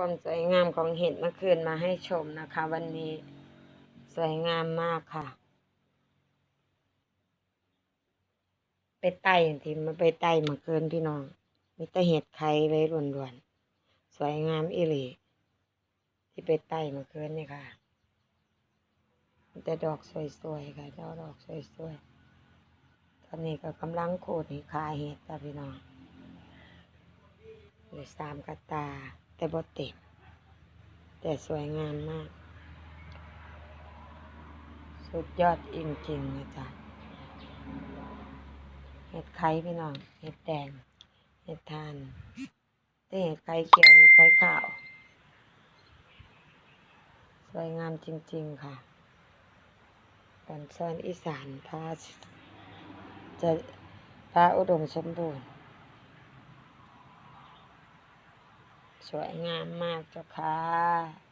ความสวยงามของเห็ดเมื่อคืนมาให้ชมนะคะ วันนี้สวยงามมากค่ะ ไปไต่ทีมาไปไต่เมื่อคืนพี่น้องมีแต่เห็ดไข่ไว้ล้วนๆ สวยงามอีหลีที่ไปไต่เมื่อคืนนี่ค่ะมีแต่ดอกสวยๆค่ะดอกดอกสวยๆตอนนี้ก็กำลังขูดให้คาเห็ดจ้ะพี่น้องเลยสามกระตา แต่บ่เต็มแต่สวยงามมาก สุดยอดจริงๆนะจ๊ะเห็ดไข่พี่น้องเห็ดแดง เห็ดทานแต่เห็ดไข่เขียวเห็ดไข่ขาว สวยงามจริงๆค่ะตอนซอนอีสานพาจะพาอุดมสมบูรณ์ สวยงามมากเจ้าค่ะ